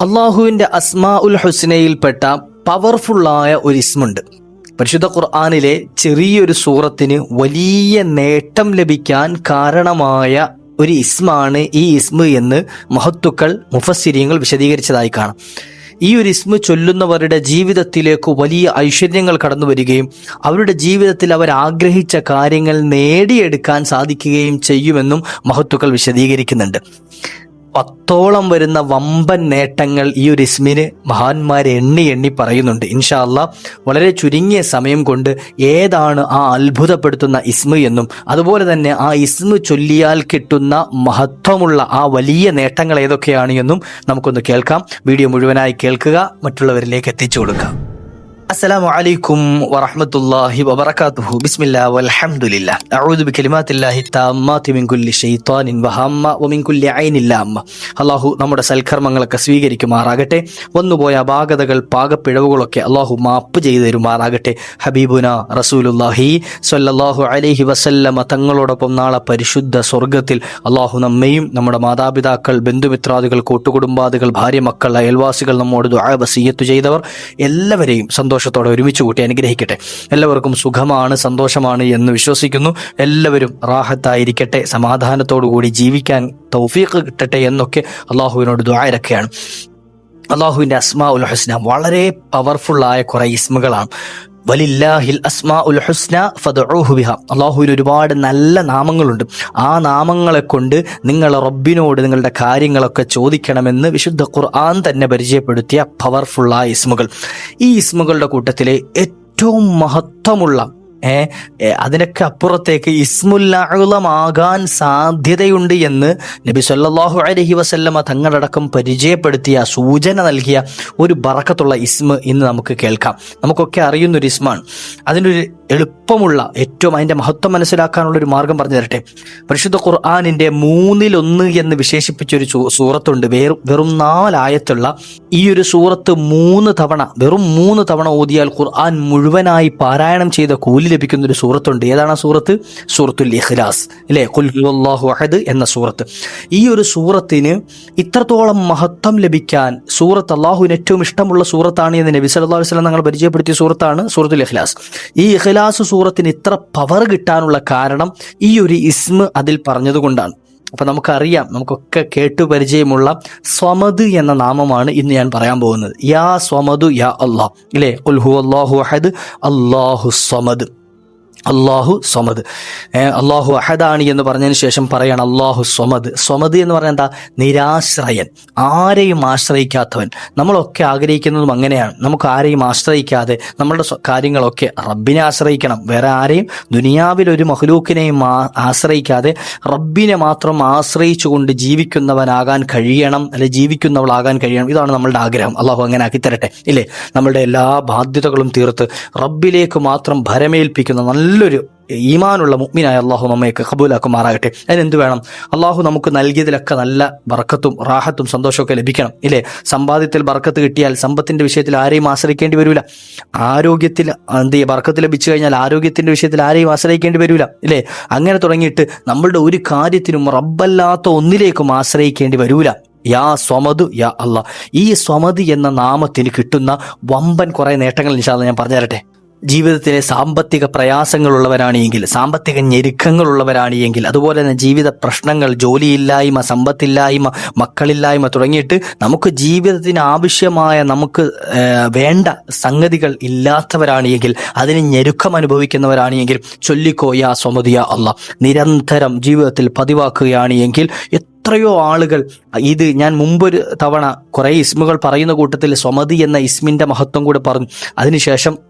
അള്ളാഹുവിന്റെ അസ്മാ ഉൽ ഹുസ്നയിൽപ്പെട്ട പവർഫുള്ളായ ഒരു ഇസ്മുണ്ട്. പരിശുദ്ധ ഖുർആാനിലെ ചെറിയൊരു സൂറത്തിന് വലിയ നേട്ടം ലഭിക്കാൻ കാരണമായ ഒരു ഇസ്മാണ് ഈ ഇസ്മ എന്ന് മഹത്തുക്കൾ മുഫസ്സിരിയങ്ങൾ വിശദീകരിച്ചതായി കാണാം. ഈ ഒരു ഇസ്മ ചൊല്ലുന്നവരുടെ ജീവിതത്തിലേക്ക് വലിയ ഐശ്വര്യങ്ങൾ കടന്നു വരികയും അവരുടെ ജീവിതത്തിൽ അവർ ആഗ്രഹിച്ച കാര്യങ്ങൾ നേടിയെടുക്കാൻ സാധിക്കുകയും ചെയ്യുമെന്നും മഹത്തുക്കൾ വിശദീകരിക്കുന്നുണ്ട്. പത്തോളം വരുന്ന വമ്പൻ നേട്ടങ്ങൾ ഈ ഒരു ഇസ്മിന് മഹാന്മാരെ എണ്ണി എണ്ണി പറയുന്നുണ്ട്. ഇൻഷാ അല്ലാ വളരെ ചുരുങ്ങിയ സമയം കൊണ്ട് ഏതാണ് ആ അത്ഭുതപ്പെടുത്തുന്ന ഇസ്മ എന്നും അതുപോലെ തന്നെ ആ ഇസ്മ ചൊല്ലിയാൽ കിട്ടുന്ന മഹത്വമുള്ള ആ വലിയ നേട്ടങ്ങൾ ഏതൊക്കെയാണ് എന്നും നമുക്കൊന്ന് കേൾക്കാം. വീഡിയോ മുഴുവനായി കേൾക്കുക മറ്റുള്ളവരിലേക്ക് എത്തിച്ചു കൊടുക്കുക السلام عليكم ورحمة الله وبركاته بسم الله والحمد لله أعوذ بكلمات الله التامات من كل شيطان وهامة ومن كل عين لامة അള്ളാഹു നമ്മുടെ സൽക്കർമ്മങ്ങളൊക്കെ സ്വീകരിക്കുമാറാകട്ടെ വന്നുപോയ അപാകതകൾ പാകപ്പിഴവുകളൊക്കെ അള്ളാഹു മാപ്പ് ചെയ്തു തരുമാറാകട്ടെ ഹബീബുന റസൂലുല്ലാഹി സ്വല്ലല്ലാഹു അലൈഹി വസല്ലമ തങ്ങളോടൊപ്പം നാളെ പരിശുദ്ധ സ്വർഗത്തിൽ അള്ളാഹു നമ്മയും നമ്മുടെ മാതാപിതാക്കൾ ബന്ധുമിത്രാദികൾ കൂട്ടുകുടുംബാദികൾ ഭാര്യ മക്കൾ അയൽവാസികൾ നമ്മോട് ദുആ വസീയത്ത് ചെയ്തവർ എല്ലാവരെയും സന്തോഷത്തോടെ ഒരുമിച്ച് കൂട്ടി അനുഗ്രഹിക്കട്ടെ. എല്ലാവർക്കും സുഖമാണ് സന്തോഷമാണ് എന്ന് വിശ്വസിക്കുന്നു. എല്ലാവരും റാഹത്തായിരിക്കട്ടെ സമാധാനത്തോടു കൂടി ജീവിക്കാൻ തൗഫീഖ് കിട്ടട്ടെ എന്നൊക്കെ അള്ളാഹുവിനോട് ദ്വാരക്കുകയാണ് അള്ളാഹുവിന്റെ അസ്മാ ഉൽ ഹുസ്ന വളരെ പവർഫുള്ളായ കുറേ ഇസ്മുകളാണ്. വലില്ലാഹിൽ അസ്മാ ഉൽ ഹുസ്ന ഫദ്ഉഹു ബിഹ. അള്ളാഹുവിന് ഒരുപാട് നല്ല നാമങ്ങളുണ്ട്. ആ നാമങ്ങളെ കൊണ്ട് നിങ്ങൾ റബ്ബിനോട് നിങ്ങളുടെ കാര്യങ്ങളൊക്കെ ചോദിക്കണമെന്ന് വിശുദ്ധ ഖുർആൻ തന്നെ പരിചയപ്പെടുത്തിയ പവർഫുള്ളായ ഇസ്മുകൾ ഈ ഇസ്മുകളുടെ കൂട്ടത്തിലെ ഏറ്റവും മഹത്വമുള്ള ഏ ഏ, അതിനൊക്കെ അപ്പുറത്തേക്ക് ഇസ്മുല്ലമാകാൻ സാധ്യതയുണ്ട് എന്ന് നബി സല്ലാഹു അലഹി വസല്ലമ തങ്ങളടക്കം പരിചയപ്പെടുത്തിയ സൂചന നൽകിയ ഒരു ബറക്കത്തുള്ള ഇസ്മ ഇന്ന് നമുക്ക് കേൾക്കാം. നമുക്കൊക്കെ അറിയുന്നൊരു ഇസ്മാണ്. അതിനൊരു എളുപ്പമുള്ള ഏറ്റവും അതിന്റെ മഹത്വം മനസ്സിലാക്കാനുള്ള ഒരു മാർഗം പറഞ്ഞു തരട്ടെ. പരിശുദ്ധ ഖുർആാനിന്റെ മൂന്നിലൊന്ന് എന്ന് വിശേഷിപ്പിച്ച ഒരു സൂറത്തുണ്ട്. വെറും വെറും നാലായത്തുള്ള ഈ ഒരു സൂറത്ത് മൂന്ന് തവണ വെറും മൂന്ന് തവണ ഓതിയാൽ ഖുർആൻ മുഴുവനായി പാരായണം ചെയ്ത കൂലി ലഭിക്കുന്ന ഒരു സൂറത്തുണ്ട്. ഏതാണ് ആ സൂറത്ത്? സൂറത്തുൽ ഇഖ്ലാസ്. അല്ലേ ഖുൽ ഹുവല്ലാഹു അഹദ് എന്ന സൂറത്ത്. ഈ ഒരു സൂറത്തിന് ഇത്രത്തോളം മഹത്വം ലഭിക്കാൻ സൂറത്ത് അള്ളാഹുവിന് ഏറ്റവും ഇഷ്ടമുള്ള സൂറത്താണ് എന്ന് നബി അലൈഹി വസല്ലം ഞങ്ങൾ പരിചയപ്പെടുത്തിയ സൂറത്താണ് സൂറത്തുൽ ഇഖ്ലാസ്. ഈ സൂറത്തിന് ഇത്ര പവർ കിട്ടാനുള്ള കാരണം ഈ ഒരു ഇസ്മ അതിൽ പറഞ്ഞതുകൊണ്ടാണ്. അപ്പൊ നമുക്കറിയാം നമുക്കൊക്കെ കേട്ടു പരിചയമുള്ള സ്വമദ് എന്ന നാമമാണ് ഇന്ന് ഞാൻ പറയാൻ പോകുന്നത്. യാ സ്വമദു യാ അള്ളാഹ്. ഇല്ലേ? ഉൽഹു അള്ളാഹു അഹദ് അള്ളാഹു സ്വമദ്. അള്ളാഹു സ്വമദ്. അള്ളാഹു അഹദാണി എന്ന് പറഞ്ഞതിന് ശേഷം പറയാണ് അള്ളാഹു സ്വമദ്. സ്വമദ് എന്ന് പറഞ്ഞാൽ എന്താ? നിരാശ്രയൻ. ആരെയും ആശ്രയിക്കാത്തവൻ. നമ്മളൊക്കെ ആഗ്രഹിക്കുന്നതും അങ്ങനെയാണ്. നമുക്ക് ആരെയും ആശ്രയിക്കാതെ നമ്മളുടെ കാര്യങ്ങളൊക്കെ റബ്ബിനെ ആശ്രയിക്കണം. വേറെ ആരെയും ദുനിയാവിൽ ഒരു മഹ്ലൂക്കിനെയും ആശ്രയിക്കാതെ റബ്ബിനെ മാത്രം ആശ്രയിച്ചുകൊണ്ട് ജീവിക്കുന്നവനാകാൻ കഴിയണം. അല്ലെ ജീവിക്കുന്നവളാകാൻ കഴിയണം. ഇതാണ് നമ്മളുടെ ആഗ്രഹം. അള്ളാഹു അങ്ങനെ ആക്കി തരട്ടെ. ഇല്ലേ? നമ്മളുടെ എല്ലാ ബാധ്യതകളും തീർത്ത് റബ്ബിലേക്ക് മാത്രം ഭരമേൽപ്പിക്കുന്ന നല്ലൊരു ഈമാനുള്ള മുഗ്മിനായ അള്ളാഹു നമ്മയൊക്കെ കബൂലാക്കുമാറാകട്ടെ അതിനെന്ത് വേണം? അള്ളാഹു നമുക്ക് നൽകിയതിലൊക്കെ നല്ല ബർക്കത്തും റാഹത്തും സന്തോഷമൊക്കെ ലഭിക്കണം. ഇല്ലേ? സമ്പാദ്യത്തിൽ ബർക്കത്ത് കിട്ടിയാൽ സമ്പത്തിന്റെ വിഷയത്തിൽ ആരെയും ആശ്രയിക്കേണ്ടി വരില്ല ആരോഗ്യത്തിൽ എന്ത് ചെയ്യുക ബർക്കത്ത് ലഭിച്ചു കഴിഞ്ഞാൽ ആരോഗ്യത്തിന്റെ വിഷയത്തിൽ ആരെയും ആശ്രയിക്കേണ്ടി വരില്ല ഇല്ലേ? അങ്ങനെ തുടങ്ങിയിട്ട് നമ്മളുടെ ഒരു കാര്യത്തിനും റബ്ബല്ലാത്ത ഒന്നിലേക്കും ആശ്രയിക്കേണ്ടി വരില്ല യാ സ്വമതു യാ അല്ല ഈ സ്വമതി എന്ന നാമത്തിന് കിട്ടുന്ന വമ്പൻ കുറെ നേട്ടങ്ങൾ നിശാദ ഞാൻ പറഞ്ഞു തരട്ടെ ജീവിതത്തിലെ സാമ്പത്തിക പ്രയാസങ്ങളുള്ളവരാണ് എങ്കിൽ സാമ്പത്തിക ഞെരുക്കങ്ങളുള്ളവരാണ് എങ്കിൽ അതുപോലെ തന്നെ ജീവിത പ്രശ്നങ്ങൾ ജോലിയില്ലായ്മ സമ്പത്തില്ലായ്മ മക്കളില്ലായ്മ തുടങ്ങിയിട്ട് നമുക്ക് ജീവിതത്തിന് ആവശ്യമായ നമുക്ക് വേണ്ട സംഗതികൾ ഇല്ലാത്തവരാണ് എങ്കിൽ അതിന് ഞെരുക്കം അനുഭവിക്കുന്നവരാണ് എങ്കിൽ ചൊല്ലിക്കോ സ്വമതിയ അല്ല നിരന്തരം ജീവിതത്തിൽ പതിവാക്കുകയാണ് എങ്കിൽ എത്രയോ ആളുകൾ ഇത് ഞാൻ മുമ്പൊരു തവണ കുറേ ഇസ്മുകൾ പറയുന്ന കൂട്ടത്തിൽ സ്വമതി എന്ന ഇസ്മിന്റെ മഹത്വം കൂടെ പറഞ്ഞു. അതിനുശേഷം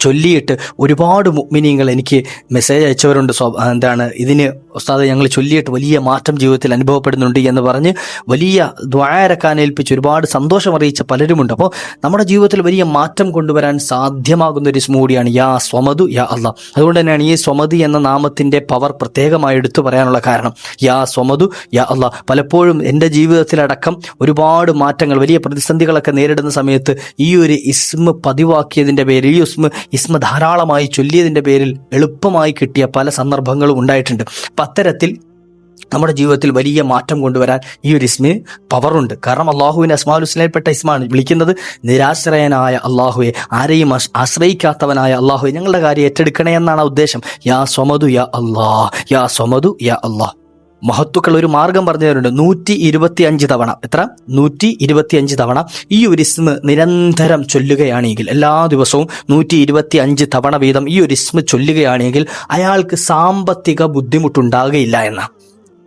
ചൊല്ലിയിട്ട് ഒരുപാട് മിനിങ്ങൾ എനിക്ക് മെസ്സേജ് അയച്ചവരുണ്ട്. എന്താണ് ഇതിന് ഉസ്താദ് ഞങ്ങൾ ചൊല്ലിയിട്ട് വലിയ മാറ്റം ജീവിതത്തിൽ അനുഭവപ്പെടുന്നുണ്ട് എന്ന് പറഞ്ഞ് വലിയ ദ്വായരക്കാനേൽപ്പിച്ച് ഒരുപാട് സന്തോഷം അറിയിച്ച പലരുമുണ്ട്. അപ്പോൾ നമ്മുടെ ജീവിതത്തിൽ വലിയ മാറ്റം കൊണ്ടുവരാൻ സാധ്യമാകുന്ന ഒരു സ്മൂടിയാണ് യാ സ്വമതു യാ അല്ല അതുകൊണ്ട് തന്നെയാണ് ഈ സ്വമതി എന്ന നാമത്തിന്റെ പവർ പ്രത്യേകമായി എടുത്തു പറയാനുള്ള കാരണം. യാ സ്വമതു യാ അല്ല പലപ്പോഴും എന്റെ ജീവിതത്തിലടക്കം ഒരുപാട് മാറ്റങ്ങൾ വലിയ പ്രതിസന്ധികളൊക്കെ നേരിടുന്ന സമയത്ത് ഈ ഒരു ഇസ്മ പതിവാക്കിയതിന്റെ പേരിൽ ഈ ഇസ്മ ഇസ്മ ധാരാളമായി ചൊല്ലിയതിന്റെ പേരിൽ എളുപ്പമായി കിട്ടിയ പല സന്ദർഭങ്ങളും ഉണ്ടായിട്ടുണ്ട്. അപ്പം അത്തരത്തിൽ നമ്മുടെ ജീവിതത്തിൽ വലിയ മാറ്റം കൊണ്ടുവരാൻ ഈ ഒരു ഇസ്മിന് പവറുണ്ട്. കാരണം അള്ളാഹുവിന്റെ അസ്മാൽ ഹുസ്നയിൽപ്പെട്ട ഇസ്മാണ് വിളിക്കുന്നത് നിരാശ്രയനായ അള്ളാഹുവെ ആരെയും ആശ്- ആശ്രയിക്കാത്തവനായ അള്ളാഹുവെ. ഞങ്ങളുടെ കാര്യം ഏറ്റെടുക്കണേ എന്നാണ് ഉദ്ദേശം. യാ സ്വമതു യാ അള്ളാ യാ സ്വമതു യാ അള്ളാ മഹത്തുക്കൾ ഒരു മാർഗം പറഞ്ഞു തരുന്നുണ്ട് നൂറ്റി ഇരുപത്തി അഞ്ച് തവണ. എത്ര? നൂറ്റി ഇരുപത്തി അഞ്ച് തവണ ഈ ഒരു ഇസ്മ നിരന്തരം ചൊല്ലുകയാണെങ്കിൽ എല്ലാ ദിവസവും നൂറ്റി ഇരുപത്തി അഞ്ച് തവണ വീതം ഈ ഒരു ഇസ്മ ചൊല്ലുകയാണെങ്കിൽ അയാൾക്ക് സാമ്പത്തിക ബുദ്ധിമുട്ടുണ്ടാകുകയില്ല എന്ന.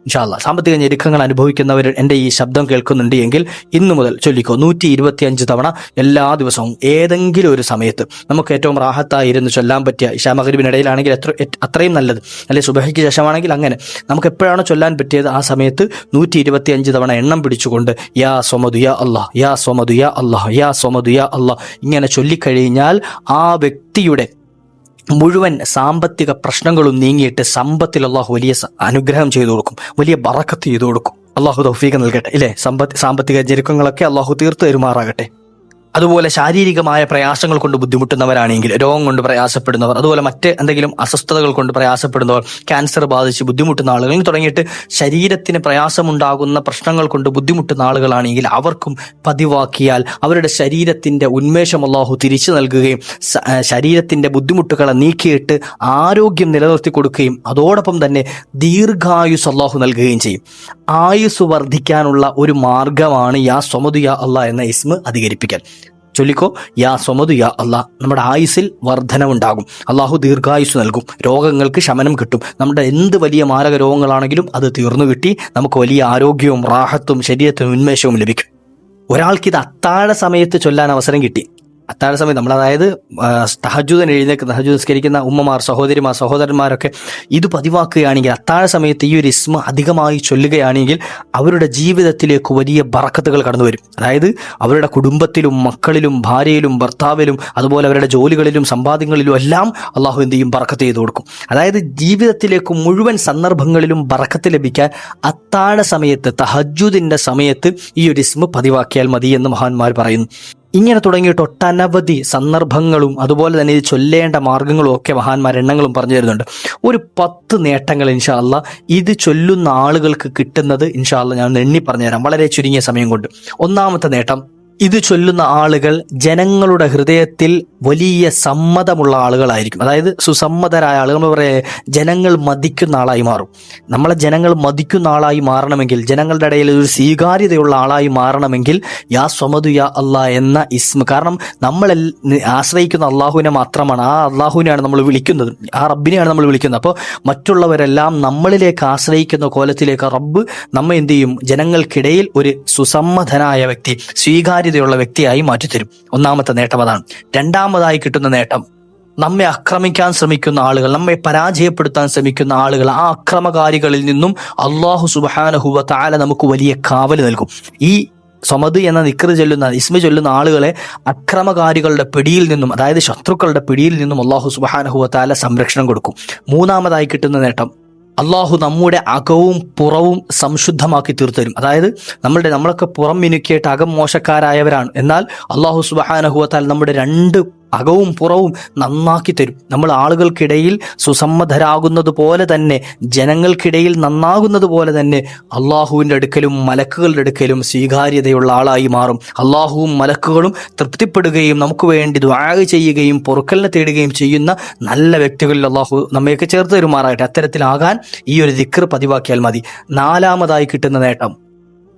ഇൻഷാല്ല സാമ്പത്തിക ഞെരുക്കങ്ങൾ അനുഭവിക്കുന്നവർ എന്റെ ഈ ശബ്ദം കേൾക്കുന്നുണ്ട് എങ്കിൽ ഇന്നു മുതൽ ചൊല്ലിക്കോ നൂറ്റി ഇരുപത്തി അഞ്ച് തവണ എല്ലാ ദിവസവും ഏതെങ്കിലും ഒരു സമയത്ത് നമുക്ക് ഏറ്റവും റാഹത്തായിരുന്നു ചൊല്ലാൻ പറ്റിയ ഇഷാ മകരിവിനിടയിലാണെങ്കിൽ എത്ര അത്രയും നല്ലത്. അല്ലെ സുബഹയ്ക്ക് ശേഷമാണെങ്കിൽ അങ്ങനെ. നമുക്ക് എപ്പോഴാണോ ചൊല്ലാൻ പറ്റിയത് ആ സമയത്ത് നൂറ്റി ഇരുപത്തി അഞ്ച് തവണ എണ്ണം പിടിച്ചുകൊണ്ട് യാ സൊമതുയ അള്ളാഹ് യാ സൊമതുയ അള്ളാഹ് യാ സൊമതുയ അള്ളാഹ് ഇങ്ങനെ ചൊല്ലിക്കഴിഞ്ഞാൽ ആ വ്യക്തിയുടെ മുഴുവൻ സാമ്പത്തിക പ്രശ്നങ്ങളും നീങ്ങിയിട്ട് സമ്പത്തിൽ അള്ളാഹു വലിയ അനുഗ്രഹം ചെയ്തു കൊടുക്കും. വലിയ ബറക്കത്ത് ചെയ്തു കൊടുക്കും. അള്ളാഹു തൗഫീഖ് നൽകട്ടെ. ഇല്ലേ? സമ്പത്ത് സാമ്പത്തിക ഞെരുക്കങ്ങളൊക്കെ അള്ളാഹു തീർത്ത് തരുമാറാകട്ടെ. അതുപോലെ ശാരീരികമായ പ്രയാസങ്ങൾ കൊണ്ട് ബുദ്ധിമുട്ടുന്നവരാണെങ്കിൽ രോഗം കൊണ്ട് പ്രയാസപ്പെടുന്നവർ അതുപോലെ മറ്റ് എന്തെങ്കിലും അസ്വസ്ഥതകൾ കൊണ്ട് പ്രയാസപ്പെടുന്നവർ ക്യാൻസർ ബാധിച്ച് ബുദ്ധിമുട്ടുന്ന ആളുകൾ തുടങ്ങിയിട്ട് ശരീരത്തിന് പ്രയാസമുണ്ടാകുന്ന പ്രശ്നങ്ങൾ കൊണ്ട് ബുദ്ധിമുട്ടുന്ന ആളുകളാണെങ്കിൽ അവർക്കും പതിവാക്കിയാൽ അവരുടെ ശരീരത്തിന്റെ ഉന്മേഷം അള്ളാഹു തിരിച്ചു നൽകുകയും ശരീരത്തിന്റെ ബുദ്ധിമുട്ടുകളെ നീക്കിയിട്ട് ആരോഗ്യം നിലനിർത്തി കൊടുക്കുകയും അതോടൊപ്പം തന്നെ ദീർഘായുസ് അള്ളാഹു നൽകുകയും ചെയ്യും. ആയുസ് വർദ്ധിക്കാനുള്ള ഒരു മാർഗമാണ് യാ സ്വമതു യാ അള്ളാഹ് എന്ന ഇസ്മ അധികരിപ്പിക്കൽ. ചൊല്ലിക്കോ യാ സ്വമതു യാ അള്ളാ. നമ്മുടെ ആയുസിൽ വർധനവുണ്ടാകും. അള്ളാഹു ദീർഘായുസ് നൽകും. രോഗങ്ങൾക്ക് ശമനം കിട്ടും. നമ്മുടെ എന്ത് വലിയ മാരക രോഗങ്ങളാണെങ്കിലും അത് തീർന്നു കിട്ടി നമുക്ക് വലിയ ആരോഗ്യവും റാഹത്തും ശരീരത്തിനും ഉന്മേഷവും ലഭിക്കും. ഒരാൾക്ക് ഇത് അത്താഴ സമയത്ത് ചൊല്ലാൻ അവസരം കിട്ടി. അത്താഴ സമയം നമ്മൾ അതായത് തഹജൂദൻ എഴുന്നേക്കുന്ന തഹജൂദ് നിസ്കരിക്കുന്ന ഉമ്മമാർ സഹോദരിമാർ സഹോദരന്മാരൊക്കെ ഇത് പതിവാക്കുകയാണെങ്കിൽ അത്താഴ സമയത്ത് ഈ ഒരു ഇസ്മ അധികമായി ചൊല്ലുകയാണെങ്കിൽ അവരുടെ ജീവിതത്തിലേക്ക് വലിയ ബറക്കത്തുകൾ കടന്നു വരും. അതായത് അവരുടെ കുടുംബത്തിലും മക്കളിലും ഭാര്യയിലും ഭർത്താവിലും അതുപോലെ അവരുടെ ജോലികളിലും സമ്പാദ്യങ്ങളിലും എല്ലാം അള്ളാഹു എന്ത് ചെയ്യും? ബറക്കത്ത് ചെയ്തു കൊടുക്കും. അതായത് ജീവിതത്തിലേക്ക് മുഴുവൻ സന്ദർഭങ്ങളിലും ബറക്കത്ത് ലഭിക്കാൻ അത്താഴ സമയത്ത് തഹജുദിന്റെ സമയത്ത് ഈ ഒരു ഇസ്മ പതിവാക്കിയാൽ മതി എന്ന് മഹാന്മാർ പറയുന്നു. ഇങ്ങനെ തുടങ്ങിയിട്ട് ഒട്ടനവധി സന്ദർഭങ്ങളും അതുപോലെ തന്നെ ഇത് ചൊല്ലേണ്ട മാർഗങ്ങളും ഒക്കെ മഹാന്മാർ എണ്ണങ്ങളും പറഞ്ഞു തരുന്നുണ്ട്. ഒരു പത്ത് നേട്ടങ്ങൾ ഇൻഷാല്ല ഇത് ചൊല്ലുന്ന ആളുകൾക്ക് കിട്ടുന്നത് ഇൻഷാല്ല ഞാൻ എണ്ണി പറഞ്ഞുതരാം വളരെ ചുരുങ്ങിയ സമയം കൊണ്ട്. ഒന്നാമത്തെ നേട്ടം ഇത് ചൊല്ലുന്ന ആളുകൾ ജനങ്ങളുടെ ഹൃദയത്തിൽ വലിയ സമ്മതമുള്ള ആളുകളായിരിക്കും. അതായത് സുസമ്മതരായ ആളുകൾ നമ്മൾ പറയാ ജനങ്ങൾ മതിക്കുന്ന ആളായി മാറും. നമ്മളെ ജനങ്ങൾ മതിക്കുന്ന ആളായി മാറണമെങ്കിൽ ജനങ്ങളുടെ ഇടയിൽ ഒരു സ്വീകാര്യതയുള്ള ആളായി മാറണമെങ്കിൽ യാ സ്വമതു യാ അള്ളാ എന്ന ഇസ്മ കാരണം നമ്മൾ ആശ്രയിക്കുന്ന അള്ളാഹുവിനെ മാത്രമാണ് ആ അള്ളാഹുവിനെയാണ് നമ്മൾ വിളിക്കുന്നത് ആ റബ്ബിനെയാണ് നമ്മൾ വിളിക്കുന്നത്. അപ്പോൾ മറ്റുള്ളവരെല്ലാം നമ്മളിലേക്ക് ആശ്രയിക്കുന്ന കോലത്തിലേക്ക് റബ്ബ് നമ്മെ എന്ത് ചെയ്യും? ജനങ്ങൾക്കിടയിൽ ഒരു സുസമ്മതനായ വ്യക്തി സ്വീകാര്യതയുള്ള വ്യക്തിയായി മാറ്റിത്തരും. ഒന്നാമത്തെ നേട്ടം അതാണ്. രണ്ടാമതായി കിട്ടുന്ന നേട്ടം നമ്മെ ആക്രമിക്കാൻ ശ്രമിക്കുന്ന ആളുകൾ നമ്മെ പരാജയപ്പെടുത്താൻ ശ്രമിക്കുന്ന ആളുകൾ ആ അക്രമകാരികളിൽ നിന്നും അള്ളാഹു സുബാനഹുവ താല നമുക്ക് വലിയ കാവൽ നൽകും. ഈ സമത് എന്ന നിക്കറ് ചൊല്ലുന്ന ഇസ്മ ചൊല്ലുന്ന ആളുകളെ അക്രമകാരികളുടെ പിടിയിൽ നിന്നും അതായത് ശത്രുക്കളുടെ പിടിയിൽ നിന്നും അള്ളാഹു സുബാനഹുവ താല സംരക്ഷണം കൊടുക്കും. മൂന്നാമതായി കിട്ടുന്ന നേട്ടം അള്ളാഹു നമ്മുടെ അകവും പുറവും സംശുദ്ധമാക്കി തീർത്തരും. അതായത് നമ്മളുടെ നമ്മളൊക്കെ പുറം മിനുക്കിയിട്ട് അകം മോശക്കാരായവരാണ്. എന്നാൽ അള്ളാഹു സുബാനഹുവത്താൽ നമ്മുടെ രണ്ട് അകവും പുറവും നന്നാക്കി തരും. നമ്മൾ ആളുകൾക്കിടയിൽ സുസമ്മതരാകുന്നത് പോലെ തന്നെ ജനങ്ങൾക്കിടയിൽ നന്നാകുന്നത് പോലെ തന്നെ അള്ളാഹുവിന്റെ അടുക്കലും മലക്കുകളുടെ അടുക്കലും സ്വീകാര്യതയുള്ള ആളായി മാറും. അള്ളാഹുവും മലക്കുകളും തൃപ്തിപ്പെടുകയും നമുക്ക് വേണ്ടി ദ്വാഗ് ചെയ്യുകയും പൊറുക്കലിനെ തേടുകയും ചെയ്യുന്ന നല്ല വ്യക്തികളിൽ അള്ളാഹു നമ്മയൊക്കെ ചേർത്ത് തരുമാറാകട്ടെ. അത്തരത്തിലാകാൻ ഈ ഒരു ദിക്ർ പതിവാക്കിയാൽ മതി. നാലാമതായി കിട്ടുന്ന നേട്ടം.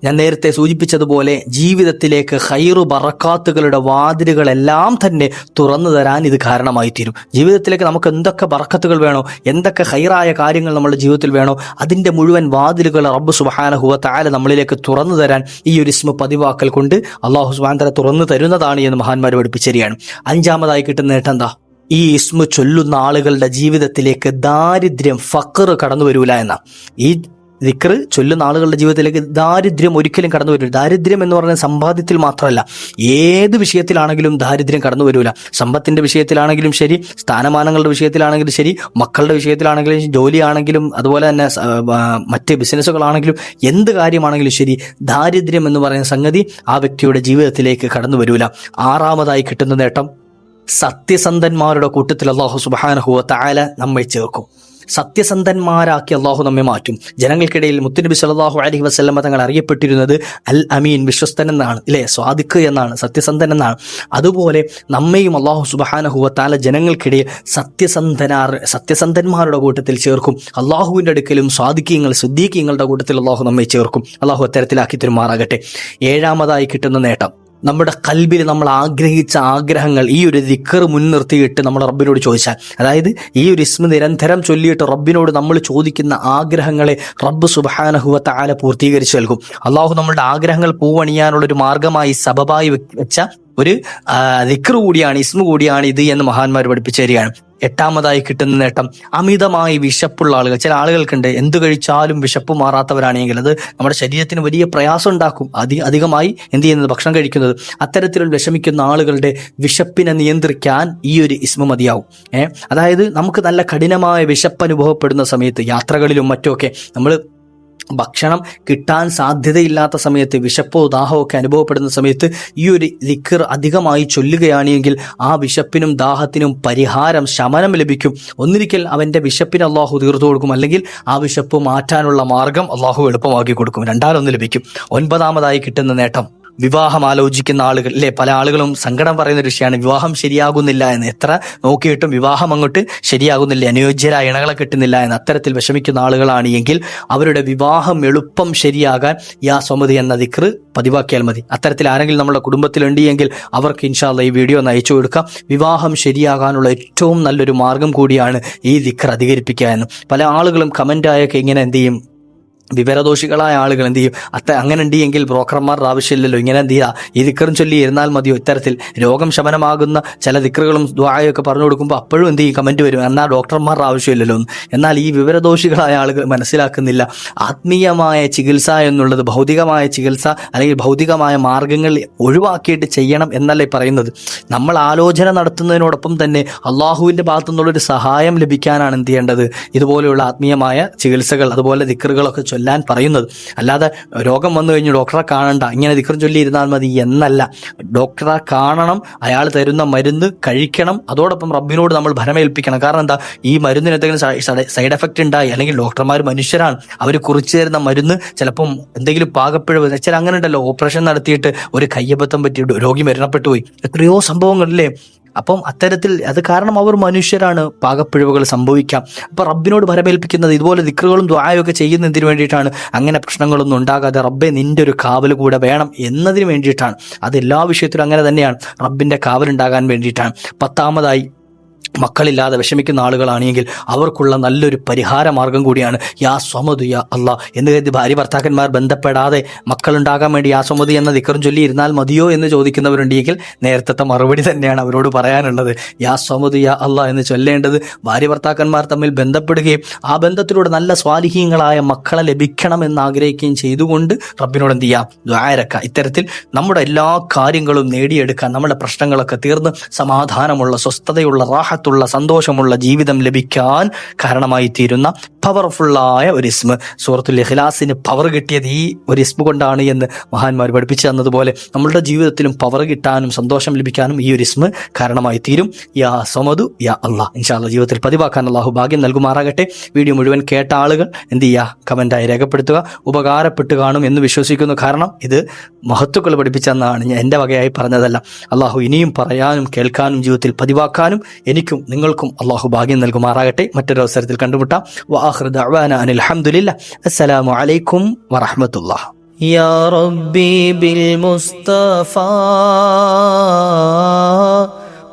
ഞാൻ നേരത്തെ സൂചിപ്പിച്ചതുപോലെ ജീവിതത്തിലേക്ക് ഹൈറു ബറക്കാത്തുകളുടെ വാതിലുകളെല്ലാം തന്നെ തുറന്നു തരാൻ ഇത് കാരണമായി തീരും ജീവിതത്തിലേക്ക് നമുക്ക് എന്തൊക്കെ ബറക്കത്തുകൾ വേണോ എന്തൊക്കെ ഹൈറായ കാര്യങ്ങൾ നമ്മുടെ ജീവിതത്തിൽ വേണോ അതിന്റെ മുഴുവൻ വാതിലുകൾ റബ്ബ് സുബാനഹുവ താല നമ്മളിലേക്ക് തുറന്നു തരാൻ ഈ ഒരു ഇസ്മ പതിവാക്കൽ കൊണ്ട് അള്ളാഹു സുബാൻ തല തുറന്നു തരുന്നതാണ് എന്ന് മഹാന്മാർ പഠിപ്പിച്ചരികയാണ് അഞ്ചാമതായി കിട്ടുന്ന നേട്ടം എന്താ? ഈ ഇസ്മു ചൊല്ലുന്ന ആളുകളുടെ ജീവിതത്തിലേക്ക് ദാരിദ്ര്യം ഫക്കർ കടന്നു വരൂല എന്ന. ഈ ദിക്ർ ചൊല്ലുന്ന ആളുകളുടെ ജീവിതത്തിലേക്ക് ദാരിദ്ര്യം ഒരിക്കലും കടന്നു വരില്ല. ദാരിദ്ര്യം എന്ന് പറഞ്ഞാൽ സമ്പാദ്യത്തിൽ മാത്രമല്ല. ഏത് വിഷയത്തിലാണെങ്കിലും ദാരിദ്ര്യം കടന്നു വരില്ല സമ്പത്തിന്റെ വിഷയത്തിലാണെങ്കിലും ശരി സ്ഥാനമാനങ്ങളുടെ വിഷയത്തിലാണെങ്കിലും ശരി മക്കളുടെ വിഷയത്തിലാണെങ്കിലും ജോലിയാണെങ്കിലും അതുപോലെ തന്നെ മറ്റ് ബിസിനസ്സുകളാണെങ്കിലും എന്ത് കാര്യമാണെങ്കിലും ശരി ദാരിദ്ര്യം എന്ന് പറയുന്ന സംഗതി ആ വ്യക്തിയുടെ ജീവിതത്തിലേക്ക് കടന്നു വരില്ല ആറാമതായി കിട്ടുന്ന നേട്ടം സത്യസന്ധന്മാരുടെ കൂട്ടത്തിൽ അള്ളാഹു സുബാനഹുവ താല നമ്മെ ചേർക്കും. സത്യസന്ധന്മാരാക്കി അള്ളാഹു നമ്മെ മാറ്റും. ജനങ്ങൾക്കിടയിൽ മുത്തുനബി സലാഹു അലഹി വസ്ലമ തങ്ങൾ അറിയപ്പെട്ടിരുന്നത് അൽ അമീൻ വിശ്വസ്തൻ എന്നാണ് ഇല്ലേ? സ്വാദിഖ് എന്നാണ് സത്യസന്ധൻ എന്നാണ്. അതുപോലെ നമ്മയും അള്ളാഹു സുബാനഹുവത്താല ജനങ്ങൾക്കിടയിൽ സത്യസന്ധനാർ സത്യസന്ധന്മാരുടെ കൂട്ടത്തിൽ ചേർക്കും. അള്ളാഹുവിന്റെ അടുക്കലും സ്വാദിക്കീങ്ങൾ സുദ്ദീഖീങ്ങളുടെ കൂട്ടത്തിൽ അള്ളാഹു നമ്മെ ചേർക്കും. അള്ളാഹു അത്തരത്തിലാക്കി തരുമാറാകട്ടെ. ഏഴാമതായി കിട്ടുന്ന നേട്ടം. നമ്മുടെ കൽബിൽ നമ്മൾ ആഗ്രഹിച്ച ആഗ്രഹങ്ങൾ ഈ ഒരു ദിക്കർ മുൻനിർത്തിയിട്ട് നമ്മൾ റബ്ബിനോട് ചോദിച്ചാൽ. അതായത് ഈ ഒരു ഇസ്മ നിരന്തരം ചൊല്ലിയിട്ട് റബ്ബിനോട് നമ്മൾ ചോദിക്കുന്ന ആഗ്രഹങ്ങളെ റബ്ബ് സുബാനഹുവത്ത ആല പൂർത്തീകരിച്ചു നൽകും. അള്ളാഹു നമ്മളുടെ ആഗ്രഹങ്ങൾ പൂവണിയാനുള്ള ഒരു മാർഗമായി സബബായി വെച്ച ഒരു ദിക്കർ കൂടിയാണ് ഇസ്മ കൂടിയാണ് ഇത് എന്ന് മഹാന്മാർ പഠിപ്പിച്ചു തരികയാണ്. എട്ടാമതായി കിട്ടുന്ന നേട്ടം അമിതമായി വിശപ്പുള്ള ആളുകൾ. ചില ആളുകൾക്കുണ്ട്. എന്ത് കഴിച്ചാലും വിശപ്പ് മാറാത്തവരാണെങ്കിൽ അത് നമ്മുടെ ശരീരത്തിന് വലിയ പ്രയാസം ഉണ്ടാക്കും. അധിക അധികമായി എന്ത് ചെയ്യുന്നത്? ഭക്ഷണം കഴിക്കുന്നത്. അത്തരത്തിലുള്ള വിഷമിക്കുന്ന ആളുകളുടെ വിശപ്പിനെ നിയന്ത്രിക്കാൻ ഈ ഒരു ഇസ്മ മതിയാവും. ഏഹ് അതായത് നമുക്ക് നല്ല കഠിനമായ വിശപ്പ് അനുഭവപ്പെടുന്ന സമയത്ത് യാത്രകളിലും മറ്റുമൊക്കെ നമ്മൾ ഭക്ഷണം കിട്ടാൻ സാധ്യതയില്ലാത്ത സമയത്ത് വിശപ്പോ ദാഹമോ ഒക്കെ അനുഭവപ്പെടുന്ന സമയത്ത് ഈ ഒരു ദിക്കർ അധികമായി ചൊല്ലുകയാണെങ്കിൽ ആ വിശപ്പിനും ദാഹത്തിനും പരിഹാരം ശമനം ലഭിക്കും. ഒന്നിരിക്കൽ അവന്റെ വിശപ്പിന് അള്ളാഹു തീർത്തു കൊടുക്കും. അല്ലെങ്കിൽ ആ വിശപ്പ് മാറ്റാനുള്ള മാർഗം അള്ളാഹു എളുപ്പമാക്കി കൊടുക്കും. രണ്ടാലൊന്ന് ലഭിക്കും. ഒൻപതാമതായി കിട്ടുന്ന നേട്ടം. വിവാഹം ആലോചിക്കുന്ന ആളുകൾ അല്ലെ പല ആളുകളും സങ്കടം പറയുന്ന ഒരു വിഷയമാണ്. വിവാഹം ശരിയാകുന്നില്ല എന്ന്. എത്ര നോക്കിയിട്ടും വിവാഹം അങ്ങോട്ട് ശരിയാകുന്നില്ല. അനുയോജ്യരായ ഇണകളെ കിട്ടുന്നില്ല എന്ന് അത്തരത്തിൽ വിഷമിക്കുന്ന ആളുകളാണ് എങ്കിൽ അവരുടെ വിവാഹം എളുപ്പം ശരിയാകാൻ യാ സ്വമതി എന്ന ദിക്ർ പതിവാക്കിയാൽ മതി. അത്തരത്തിൽ ആരെങ്കിലും നമ്മുടെ കുടുംബത്തിലുണ്ട് എങ്കിൽ അവർക്ക് ഇൻഷാല്ല ഈ വീഡിയോ ഒന്ന് അയച്ചു കൊടുക്കാം. വിവാഹം ശരിയാകാനുള്ള ഏറ്റവും നല്ലൊരു മാർഗം കൂടിയാണ് ഈ ദിക്ർ അധികരിപ്പിക്കുക എന്ന്. പല ആളുകളും കമന്റായൊക്കെ ഇങ്ങനെ എന്ത് ചെയ്യും? വിവരദോഷികളായ ആളുകൾ എന്ത് ചെയ്യും? അത്ത അങ്ങനെ ഉണ്ട് എങ്കിൽ ബ്രോക്കർമാരുടെ ആവശ്യമില്ലല്ലോ. ഇങ്ങനെ എന്ത് ചെയ്യുക ഈ ദിക്കറും ചൊല്ലി ഇരുന്നാൽ മതിയോ? ഇത്തരത്തിൽ രോഗം ശമനമാകുന്ന ചില ദിക്കറുകളും ദ്വായൊക്കെ പറഞ്ഞു കൊടുക്കുമ്പോൾ അപ്പോഴും എന്ത് ചെയ്യും? കമന്റ് വരും. എന്നാൽ ഡോക്ടർമാരുടെ ആവശ്യമില്ലല്ലോ എന്ന്. എന്നാൽ ഈ വിവരദോഷികളായ ആളുകൾ മനസ്സിലാക്കുന്നില്ല. ആത്മീയമായ ചികിത്സ എന്നുള്ളത് ഭൗതികമായ ചികിത്സ അല്ലെങ്കിൽ ഭൗതികമായ മാർഗങ്ങൾ ഒഴിവാക്കിയിട്ട് ചെയ്യണം എന്നല്ലേ പറയുന്നത്. നമ്മൾ ആലോചന നടത്തുന്നതിനോടൊപ്പം തന്നെ അള്ളാഹുവിന്റെ ഭാഗത്തു നിന്നുള്ളൊരു സഹായം ലഭിക്കാനാണ് എന്ത് ചെയ്യേണ്ടത്? ഇതുപോലെയുള്ള ആത്മീയമായ ചികിത്സകൾ അതുപോലെ ദിക്കറുകളൊക്കെ ചൊല്ലാൻ പറയുന്നത്. അല്ലാതെ രോഗം വന്നു കഴിഞ്ഞ് ഡോക്ടറെ കാണണ്ട. ഇങ്ങനെ ദിക്കർ ചൊല്ലിയിരുന്നാൽ മതി എന്നല്ല. ഡോക്ടറെ കാണണം അയാൾ തരുന്ന മരുന്ന് കഴിക്കണം. അതോടൊപ്പം റബ്ബിനോട് നമ്മൾ ഭരമേൽപ്പിക്കണം. കാരണം എന്താ? ഈ മരുന്നിന് എന്തെങ്കിലും സൈഡ് എഫക്റ്റ് ഉണ്ടായി അല്ലെങ്കിൽ ഡോക്ടർമാർ മനുഷ്യരാണ് അവർ കുറിച്ചു തരുന്ന മരുന്ന് ചിലപ്പം എന്തെങ്കിലും പാകപ്പിഴവ് ചില അങ്ങനെ ഉണ്ടല്ലോ ഓപ്പറേഷൻ നടത്തിയിട്ട് ഒരു കയ്യബദ്ധം പറ്റി രോഗി മരണപ്പെട്ടു പോയി എത്രയോ സംഭവങ്ങളില്ലേ അപ്പം അത്തരത്തിൽ അത് കാരണം അവർ മനുഷ്യരാണ്. പാകപ്പിഴവുകൾ സംഭവിക്കാം. അപ്പം റബ്ബിനോട് ഭരമേൽപ്പിക്കുന്നത് ഇതുപോലെ ദിക്കറുകളും ദ്വായൊക്കെ ചെയ്യുന്നതിന് വേണ്ടിയിട്ടാണ്. അങ്ങനെ പ്രശ്നങ്ങളൊന്നും ഉണ്ടാകാതെ റബ്ബെ നിന്റെ ഒരു കാവൽ കൂടെ വേണം എന്നതിന് വേണ്ടിയിട്ടാണ്. അത് എല്ലാ വിഷയത്തിലും അങ്ങനെ തന്നെയാണ്. റബ്ബിന്റെ കാവലുണ്ടാകാൻ വേണ്ടിയിട്ടാണ്. പത്താമതായി മക്കളില്ലാതെ വിഷമിക്കുന്ന ആളുകളാണെങ്കിൽ അവർക്കുള്ള നല്ലൊരു പരിഹാര മാർഗം കൂടിയാണ് യാ സ്വമതു യാ അള്ളാ എന്ന് കരുതി ഭാര്യ ഭർത്താക്കന്മാർ ബന്ധപ്പെടാതെ മക്കളുണ്ടാകാൻ വേണ്ടി യാ സ്വമതി എന്ന ദിക്കറും ചൊല്ലി ഇരുന്നാൽ മതിയോ എന്ന് ചോദിക്കുന്നവരുണ്ടെങ്കിൽ നേരത്തെ മറുപടി തന്നെയാണ് അവരോട് പറയാനുള്ളത്. യാ സ്വമതു യാ അള്ളാ എന്ന് ചൊല്ലേണ്ടത് ഭാര്യ ഭർത്താക്കന്മാർ തമ്മിൽ ബന്ധപ്പെടുകയും ആ ബന്ധത്തിലൂടെ നല്ല സ്വാലിഹീങ്ങളായ മക്കളെ ലഭിക്കണമെന്ന് ആഗ്രഹിക്കുകയും ചെയ്തുകൊണ്ട് റബ്ബിനോട് എന്ത് ചെയ്യാം? ദ്വാരക്ക ഇത്തരത്തിൽ നമ്മുടെ എല്ലാ കാര്യങ്ങളും നേടിയെടുക്കാൻ നമ്മുടെ പ്രശ്നങ്ങളൊക്കെ തീർന്ന് സമാധാനമുള്ള സ്വസ്ഥതയുള്ള റാഹത്ത് റാഹത്തുള്ള സന്തോഷമുള്ള ജീവിതം ലഭിക്കാൻ കാരണമായി തീരുന്ന പവർഫുള്ളായ ഒരു ഇസ്മ. സൂറത്തുൽ ഇഖ്ലാസിന് പവർ കിട്ടിയത് ഈ ഒരു ഇസ്മ കൊണ്ടാണ് എന്ന് മഹാന്മാർ പഠിപ്പിച്ചു തന്നതുപോലെ നമ്മളുടെ ജീവിതത്തിലും പവർ കിട്ടാനും സന്തോഷം ലഭിക്കാനും ഈ ഒരു ഇസ്മ കാരണമായി തീരും യാ സമതു യാ അള്ളാഹ് ഇൻഷാല്ല ജീവിതത്തിൽ പതിവാക്കാൻ അള്ളാഹു ഭാഗ്യം നൽകുമാറാകട്ടെ. വീഡിയോ മുഴുവൻ കേട്ട ആളുകൾ എന്ത് ചെയ്യുക കമന്റായി രേഖപ്പെടുത്തുക. ഉപകാരപ്പെട്ട് കാണും എന്ന് വിശ്വസിക്കുന്നു. കാരണം ഇത് മഹത്വക്കൾ പഠിപ്പിച്ചെന്നാണ് ഞാൻ എന്റെ വകയായി പറഞ്ഞതല്ല. അള്ളാഹു ഇനിയും പറയാനും കേൾക്കാനും ജീവിതത്തിൽ പതിവാക്കാനും എനിക്കും നിങ്ങൾക്കും അള്ളാഹു ഭാഗ്യം നൽകുമാറാകട്ടെ. واخر دعوانا أن الحمد لله. السلام عليكم ورحمة الله. يا ربي بالمصطفى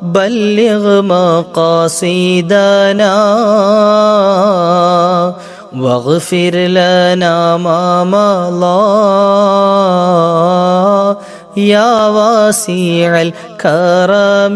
بلغ مقاصدنا واغفر لنا ما مضى. يا واسع الكرم.